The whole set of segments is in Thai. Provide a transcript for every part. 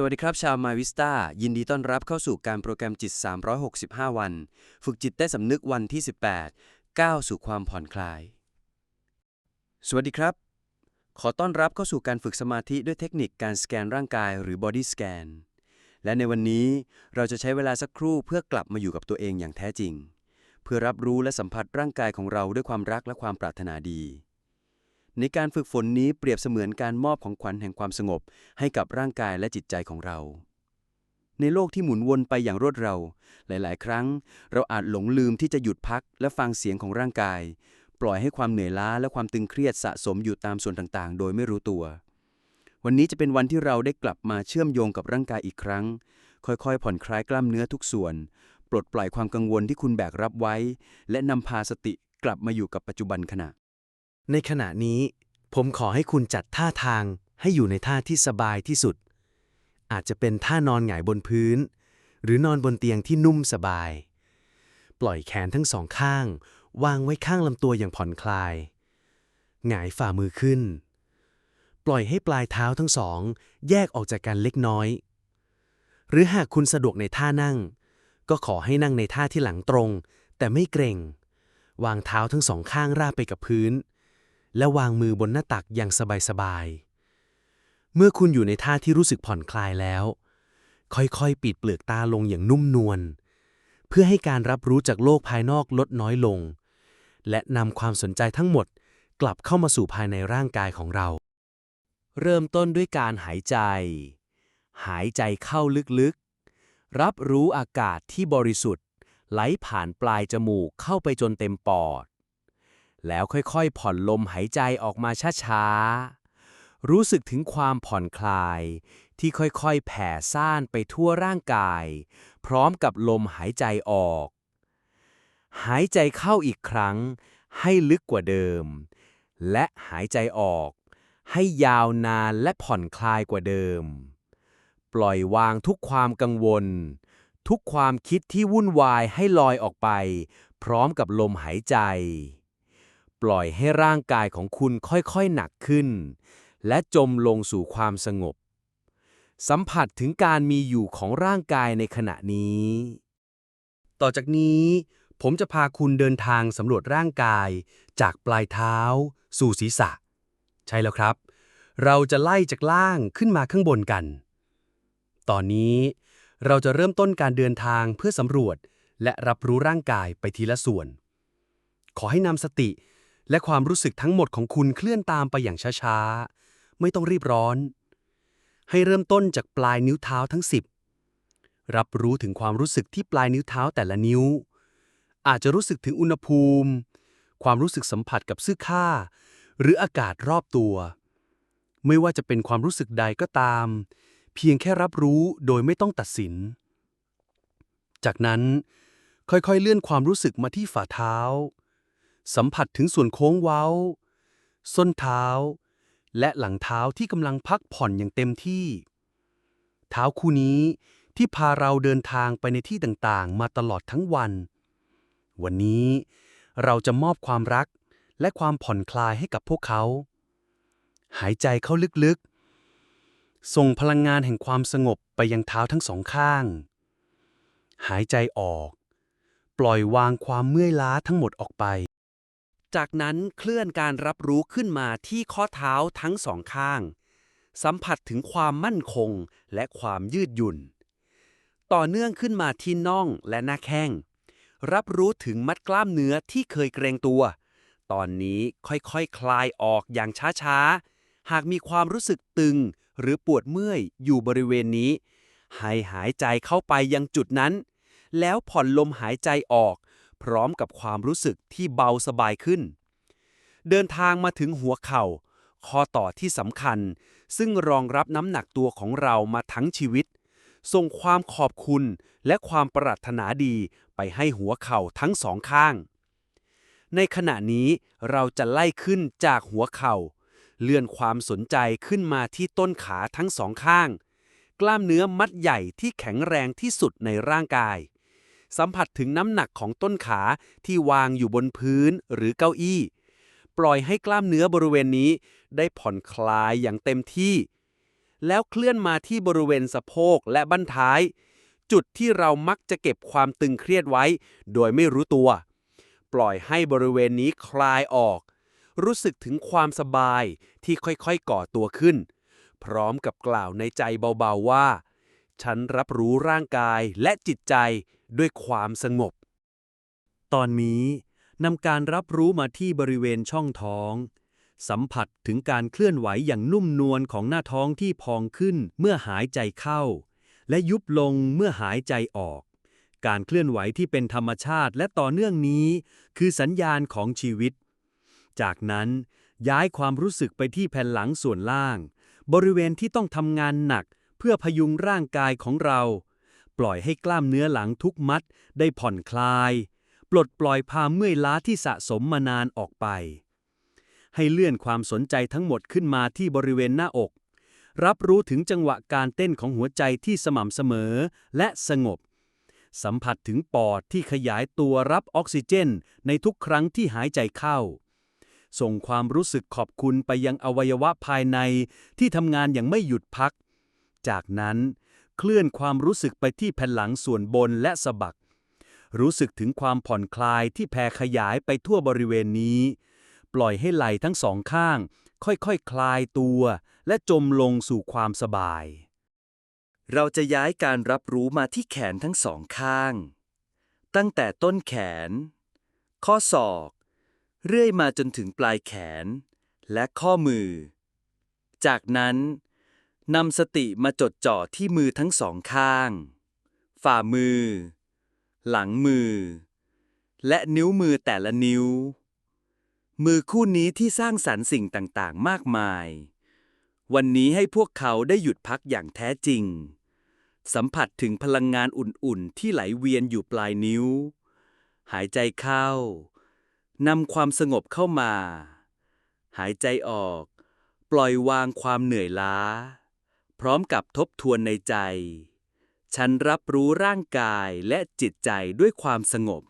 สวัสดีครับ ชาวมาวิสตายินดีต้อนรับเข้าสู่การโปรแกรมจิต 365 วัน ฝึกจิตได้สำนึกวันที่ 18 ก้าวสู่ความผ่อนคลาย สวัสดีครับ ขอต้อนรับเข้าสู่การฝึกสมาธิด้วยเทคนิคการสแกนร่างกายหรือ body scan และในวันนี้เราจะใช้เวลาสักครู่เพื่อกลับมาอยู่กับตัวเองอย่างแท้จริง เพื่อรับรู้และสัมผัสร่างกายของเราด้วยความรักและความปรารถนาดี ในการฝึกฝนนี้เปรียบเสมือนการมอบของขวัญแห่งความสงบ ให้กับร่างกายและจิตใจของเรา ในโลกที่หมุนวนไปอย่างรวดเร็วหลาย ๆ ครั้ง เราอาจหลงลืมที่จะหยุดพักและฟังเสียงของร่างกาย ปล่อยให้ความเหนื่อยล้าและความตึงเครียดสะสมอยู่ตามส่วนต่าง ๆ โดยไม่รู้ตัว วันนี้จะเป็นวันที่เราได้กลับมาเชื่อมโยงกับร่างกายอีกครั้ง ค่อย ๆ ผ่อนคลายกล้ามเนื้อทุกส่วน ปลดปล่อยความกังวลที่คุณแบกรับไว้ และนำพาสติกลับมาอยู่กับปัจจุบันขณะ ในขณะนี้ผมขอให้คุณจัดท่าทางให้อยู่ในท่าที่สบายที่สุด อาจจะเป็นท่านอนหงายบนพื้น หรือนอนบนเตียงที่นุ่มสบาย ปล่อยแขนทั้งสองข้าง วางไว้ข้างลำตัวอย่างผ่อนคลาย หงายฝ่ามือขึ้น ปล่อยให้ปลายเท้าทั้งสอง แยกออกจากกันเล็กน้อย หรือหากคุณสะดวกในท่านั่ง ก็ขอให้นั่งในท่าที่หลังตรง แต่ไม่เกร็ง วางเท้าทั้งสองข้างราบไปกับพื้น และวางมือบนหน้าตักอย่างสบายๆ เมื่อคุณอยู่ในท่าที่รู้สึกผ่อนคลายแล้ว ค่อยๆ ปิดเปลือกตาลงอย่างนุ่มนวล เพื่อให้การรับรู้จากโลกภายนอกลดน้อยลง และนำความสนใจทั้งหมดกลับเข้ามาสู่ภายในร่างกายของเรา เริ่มต้นด้วยการหายใจ หายใจเข้าลึกๆ รับรู้อากาศที่บริสุทธิ์ ไหลผ่านปลายจมูกเข้าไปจนเต็มปอด แล้วค่อยๆ ผ่อนลมหายใจออกมาช้าๆ รู้สึกถึงความผ่อนคลาย ที่ค่อยๆ แผ่ซ่านไปทั่วร่างกาย พร้อมกับลมหายใจออก หายใจเข้าอีกครั้ง ให้ลึกกว่าเดิม และหายใจออก ให้ยาวนานและผ่อนคลายกว่าเดิม ปล่อยวางทุกความกังวล ทุกความคิดที่วุ่นวายให้ลอยออกไป พร้อมกับลมหายใจ ปล่อยให้ร่างกายของคุณค่อยๆหนักขึ้น และจมลงสู่ความสงบ สัมผัสถึงการมีอยู่ของร่างกายในขณะนี้ ต่อจากนี้ ผมจะพาคุณเดินทางสำรวจร่างกาย จากปลายเท้า สู่ศีรษะ ใช่แล้วครับ เราจะไล่จากล่างขึ้นมาข้างบนกัน ตอนนี้เราจะเริ่มต้นการเดินทางเพื่อสำรวจ และรับรู้ร่างกายไปทีละส่วน ขอให้นำสติ และความรู้สึกทั้งหมดของคุณเคลื่อนตามไปอย่างช้าๆ ไม่ต้องรีบร้อน ให้เริ่มต้นจากปลายนิ้วเท้าทั้ง 10 รับรู้ถึงความรู้สึกที่ปลายนิ้วเท้าแต่ละนิ้ว อาจจะรู้สึกถึงอุณหภูมิ ความรู้สึกสัมผัสกับเสื้อผ้า หรืออากาศรอบตัว ไม่ว่าจะเป็นความรู้สึกใดก็ตาม เพียงแค่รับรู้โดยไม่ต้องตัดสิน จากนั้นค่อยๆ เลื่อนความรู้สึกมาที่ฝ่าเท้า สัมผัสถึงส่วนโค้งเว้า ส้นเท้า และหลังเท้าที่กำลังพักผ่อนอย่างเต็มที่ เท้าคู่นี้ที่พาเราเดินทางไปในที่ต่างๆ มาตลอดทั้งวัน วันนี้เราจะมอบความรักและความผ่อนคลายให้กับพวกเขา หายใจเข้าลึกๆ ส่งพลังงานแห่งความสงบไปยังเท้าทั้งสองข้าง หายใจออก ปล่อยวางความเมื่อยล้าทั้งหมดออกไป จากนั้นเคลื่อนการรับรู้ขึ้นมาที่ข้อเท้าทั้งสองข้าง สัมผัสถึงความมั่นคงและความยืดหยุ่น ต่อเนื่องขึ้นมาที่น่องและหน้าแข้ง รับรู้ถึงมัดกล้ามเนื้อที่เคยเกรงตัว ตอนนี้ค่อยๆคคลายออกอย่างช้าๆ หากมีความรู้สึกตึงหรือปวดเมื่อยอยู่บริเวณนี้ ให้หายใจเข้าไปยังจุดนั้น แล้วผ่อนลมหายใจออก พร้อมกับความรู้สึกที่เบาสบายขึ้น เดินทางมาถึงหัวเข่า ข้อต่อที่สำคัญ ซึ่งรองรับน้ำหนักตัวของเรามาทั้งชีวิต ส่งความขอบคุณและความปรารถนาดีไปให้หัวเข่าทั้งสองข้าง ในขณะนี้เราจะไล่ขึ้นจากหัวเข่า เลื่อนความสนใจขึ้นมาที่ต้นขาทั้งสองข้าง กล้ามเนื้อมัดใหญ่ที่แข็งแรงที่สุดในร่างกาย สัมผัสถึงน้ำหนักของต้นขาที่วางอยู่บนพื้นหรือเก้าอี้ ปล่อยให้กล้ามเนื้อบริเวณนี้ได้ผ่อนคลายอย่างเต็มที่ แล้วเคลื่อนมาที่บริเวณสะโพกและบั้นท้าย จุดที่เรามักจะเก็บความตึงเครียดไว้ โดยไม่รู้ตัว ปล่อยให้บริเวณนี้คลายออก รู้สึกถึงความสบายที่ค่อยๆก่อตัวขึ้น พร้อมกับกล่าวในใจเบาๆว่าฉันรับรู้ร่างกายและจิตใจ ด้วยความสงบ ตอนนี้นำการรับรู้มาที่บริเวณช่องท้อง สัมผัสถึงการเคลื่อนไหวอย่างนุ่มนวลของหน้าท้องที่พองขึ้นเมื่อหายใจเข้า และยุบลงเมื่อหายใจออก การเคลื่อนไหวที่เป็นธรรมชาติและต่อเนื่องนี้ คือสัญญาณของชีวิต จากนั้นย้ายความรู้สึกไปที่แผ่นหลังส่วนล่าง บริเวณที่ต้องทำงานหนักเพื่อพยุงร่างกายของเรา ปล่อยให้กล้ามเนื้อหลังทุกมัดได้ผ่อนคลาย ปลดปล่อยความเมื่อยล้าที่สะสมมานานออกไป ให้เลื่อนความสนใจทั้งหมดขึ้นมาที่บริเวณหน้าอก รับรู้ถึงจังหวะการเต้นของหัวใจที่สม่ำเสมอและสงบ สัมผัสถึงปอดที่ขยายตัวรับออกซิเจนในทุกครั้งที่หายใจเข้าส่งความรู้สึกขอบคุณไปยังอวัยวะภายในที่ทำงานอย่างไม่หยุดพัก จากนั้น เคลื่อนความรู้สึกไปที่แผ่นหลังส่วนบนและสะบัก รู้สึกถึงความผ่อนคลายที่แผ่ขยายไปทั่วบริเวณนี้ ปล่อยให้ไหล่ทั้งสองข้าง ค่อยๆคคลายตัว และจมลงสู่ความสบาย เราจะย้ายการรับรู้มาที่แขนทั้งสองข้าง ตั้งแต่ต้นแขน ข้อศอก เรื่อยมาจนถึงปลายแขน และข้อมือ จากนั้น นำสติมาจดจ่อที่มือทั้งสองข้าง ฝ่ามือ หลังมือ และนิ้วมือแต่ละนิ้ว มือคู่นี้ที่สร้างสรรค์สิ่งต่างๆ มากมาย วันนี้ให้พวกเขาได้หยุดพักอย่างแท้จริง สัมผัสถึงพลังงานอุ่นๆ ที่ไหลเวียนอยู่ปลายนิ้ว หายใจเข้านำความสงบเข้ามา หายใจออก ปล่อยวางความเหนื่อยล้า พร้อมกับทบทวนในใจ ฉันรับรู้ร่างกายและจิตใจด้วยความสงบ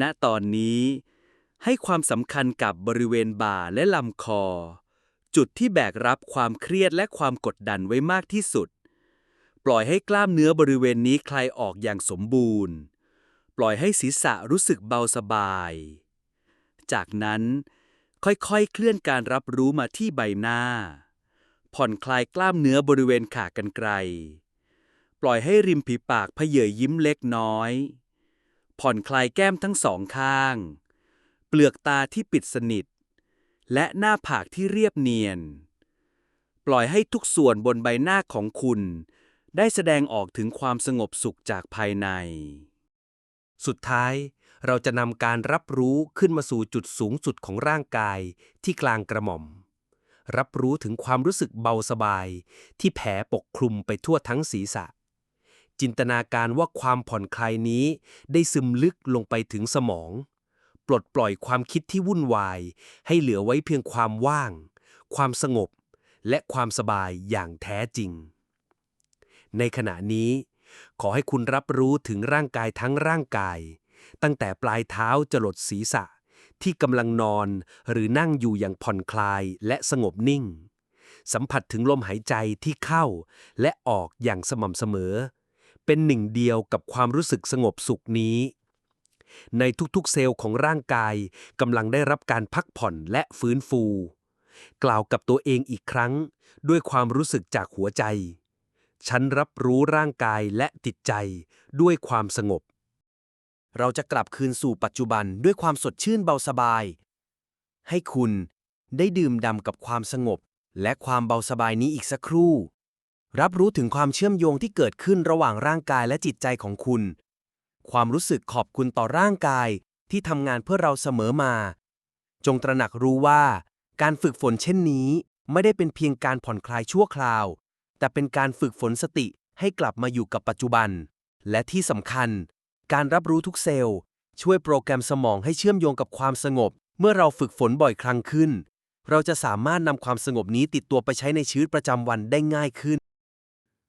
ณตอนนี้ ให้ความสำคัญกับบริเวณบ่าและลำคอ จุดที่แบกรับความเครียดและความกดดันไว้มากที่สุด ปล่อยให้กล้ามเนื้อบริเวณนี้คลายออกอย่างสมบูรณ์ ปล่อยให้ศีรษะรู้สึกเบาสบาย จากนั้นค่อยๆ เคลื่อนการรับรู้มาที่ใบหน้า ผ่อนคลายกล้ามเนื้อบริเวณขากรรไกร ปล่อยให้ริมฝีปากเพเยยยิ้มเล็กน้อย ผ่อนคลายแก้มทั้งสองข้าง เปลือกตาที่ปิดสนิท และหน้าผากที่เรียบเนียน ปล่อยให้ทุกส่วนบนใบหน้าของคุณ ได้แสดงออกถึงความสงบสุขจากภายใน สุดท้ายเราจะนำการรับรู้ขึ้นมาสู่จุดสูงสุดของร่างกายที่กลางกระหม่อม รับรู้ถึงความรู้สึกเบาสบาย ที่แผ่ปกคลุมไปทั่วทั้งศีรษะ จินตนาการว่าความผ่อนคลายนี้ได้ซึมลึกลงไปถึงสมอง ปลดปล่อยความคิดที่วุ่นวาย ให้เหลือไว้เพียงความว่าง ความสงบ และความสบายอย่างแท้จริง ในขณะนี้ ขอให้คุณรับรู้ถึงร่างกายทั้งร่างกาย ตั้งแต่ปลายเท้าจรดศีรษะ ที่กำลังนอน หรือนั่งอยู่อย่างผ่อนคลายและสงบนิ่ง สัมผัสถึงลมหายใจที่เข้า และออกอย่างสม่ำเสมอ เป็นหนึ่งเดียวกับความรู้สึกสงบสุขนี้ ในทุกๆเซลล์ของร่างกายกำลังได้รับการพักผ่อนและฟื้นฟู กล่าวกับตัวเองอีกครั้ง ด้วยความรู้สึกจากหัวใจ ฉันรับรู้ร่างกายและจิตใจด้วยความสงบ เราจะกลับคืนสู่ปัจจุบันด้วยความสดชื่นเบาสบาย ให้คุณได้ดื่มด่ำกับความสงบ และความเบาสบายนี้อีกสักครู่ รับรู้ถึงความเชื่อมโยงที่เกิดขึ้นระหว่างร่างกายและจิตใจของคุณ ความรู้สึกขอบคุณต่อร่างกายที่ทำงานเพื่อเราเสมอมา จงตระหนักรู้ว่า การฝึกฝนเช่นนี้ ไม่ได้เป็นเพียงการผ่อนคลายชั่วคราว แต่เป็นการฝึกฝนสติให้กลับมาอยู่กับปัจจุบัน และที่สำคัญ การรับรู้ทุกเซลล์ ช่วยโปรแกรมสมองให้เชื่อมโยงกับความสงบ เมื่อเราฝึกฝนบ่อยครั้งขึ้น เราจะสามารถนำความสงบนี้ติดตัวไปใช้ในชีวิตประจำวันได้ง่ายขึ้น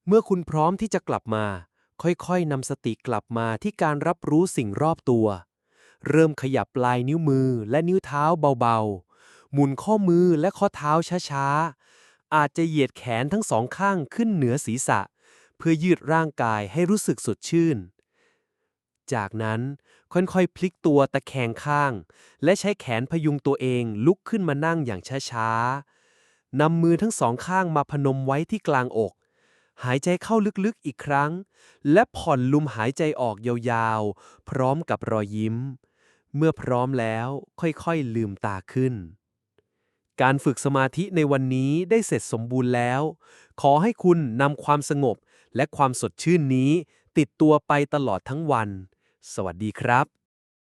เมื่อคุณพร้อมที่จะกลับมา ค่อยๆนำสติกลับมาที่การรับรู้สิ่งรอบตัว เริ่มขยับปลายนิ้วมือและนิ้วเท้าเบาๆ หมุนข้อมือและข้อเท้าช้าๆ อาจจะเหยียดแขนทั้งสองข้างขึ้นเหนือศีรษะ เพื่อยืดร่างกายให้รู้สึกสดชื่น จากนั้นค่อยๆ พลิกตัวตะแคงข้าง และใช้แขนพยุงตัวเองลุกขึ้นมานั่งอย่างช้าๆนำมือทั้งสองข้างมาพนมไว้ที่กลางอก หายใจเข้าลึกๆอีกครั้ง และผ่อนลมหายใจออกยาวๆ พร้อมกับรอยยิ้ม เมื่อพร้อมแล้วค่อยๆ ลืมตาขึ้น การฝึกสมาธิในวันนี้ได้เสร็จสมบูรณ์แล้ว ขอให้คุณนำความสงบและความสดชื่นนี้ติดตัวไปตลอดทั้งวัน สวัสดีครับ